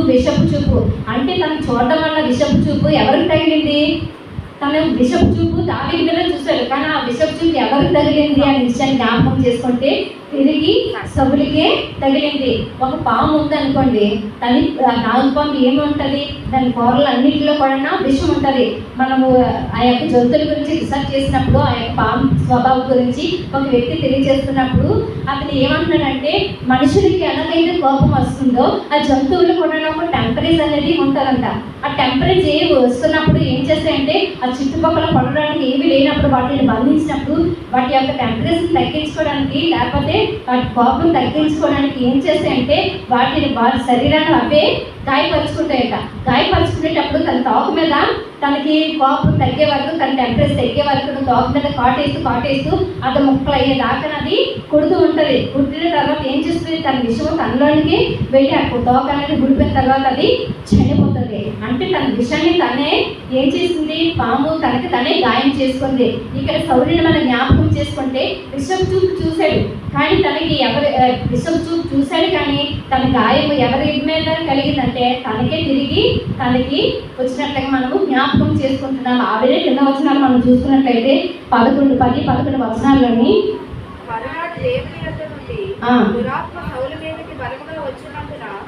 విషపు చూపు. అంటే తను చూడడం వల్ల విషపు చూపు ఎవరికి తగిలింది? తను విషపు చూపు దావి చూశారు. కానీ ఆ విషపు చూపు ఎవరికి తగిలింది అనే విషయాన్ని జ్ఞాపకం చేసుకుంటే తిరిగి సభులకే తగిలింది. ఒక పాము ఉందనుకోండి తని ఆ నాగుపాము ఏముంటుంది? దాని కూరలు అన్నింటిలో కూడా విషం ఉంటుంది. మనము ఆ యొక్క జంతువుల గురించి రీసెర్చ్ చేసినప్పుడు ఆ యొక్క పాము స్వభావం గురించి ఒక వ్యక్తి తెలియజేస్తున్నప్పుడు అతను ఏమంటున్నాడంటే మనుషులకి ఎలాగైతే కోపం వస్తుందో ఆ జంతువులు కూడా ఒక టెంపరేచర్ అనేది ఉంటుందంట. ఆ టెంపరేచర్ వస్తున్నప్పుడు ఏం చేస్తాయంటే ఆ చుట్టుపక్కల పడడానికి ఏమీ లేనప్పుడు వాటిని బంధించినప్పుడు వాటి యొక్క టెంపరేజ్ తగ్గించుకోవడానికి లేకపోతే వాటి కోపం తగ్గించుకోవడానికి ఏం చేస్తాయంటే వాటిని వారి శరీరాన్ని అవే గాయపరుచుకుంటాయట. గాయపరుచుకునేటప్పుడు తన తోక మీద తనకి కోపం తగ్గే వరకు తన టెంపరేచర్ తగ్గే వరకు తోక మీద కాటేస్తూ కాటేస్తూ అది ముక్కలు అయ్యేదాకా అది కుడుతూ ఉంటుంది. కుట్టిన తర్వాత ఏం చేస్తుంది? తన విషయం తనలోనికి వెళ్ళి ఆ తోక అనేది గుడిపోయిన తర్వాత అది చనిపోతుంది. అంటే తన విషయాన్ని తనే ఏం చేసింది పాము తనకి తనే గాయం చేసుకుంది. ఇక్కడ సౌర్యుని మనం జ్ఞాపకం చేసుకుంటే విషం చూపు చూశాడు. చూపు చూశాడు కానీ తన గాయం ఎవరి మీద కలిగిందంటే తనకే తిరిగి తనకి వచ్చినట్లుగా మనము జ్ఞాపకం చేసుకుంటున్నాము ఆవిడే కింద వచనాలు మనం చూసుకున్నట్లయితే పదకొండు పది పదకొండు వచనాల్లోని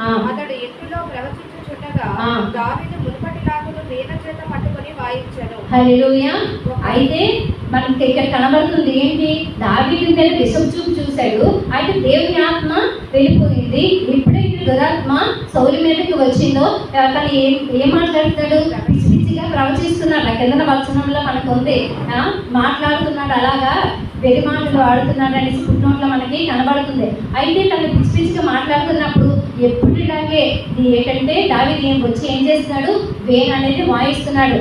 దేవుని. అతడు ఇంటిలో ప్రవచించుచుండగా ఆ. దావీదు మునుపటి లాగును వీణ చేత వాయించను హల్లెలూయా. అయితే మనకి ఇక్కడ కనబడుతుంది ఏంటి? దావీదు మీద విషం చూపు చూశాడు. అయితే దేవుని ఆత్మ వెళ్ళిపోయింది. ఎప్పుడైతే దురాత్మ సౌలి మీదకి వచ్చిందో తను ఏం ఏం మాట్లాడుతాడు పిచ్చిగా ప్రవచిస్తున్నాడు. ఆ కింద వచనంలో మనకు ఉంది. మాట్లాడుతున్నాడు అలాగా. వెరి మాటలు ఆడుతున్నాడు అనేసి పుట్టినోట్లో మనకి కనబడుతుంది. అయితే తను పిచ్చి పిచ్చిగా మాట్లాడుతున్నప్పుడు ఎప్పుడులాగే ఏంటంటే దావీదు ఏం వచ్చి ఏం చేస్తున్నాడు? వేన్ అనేది వాయిస్తున్నాడు.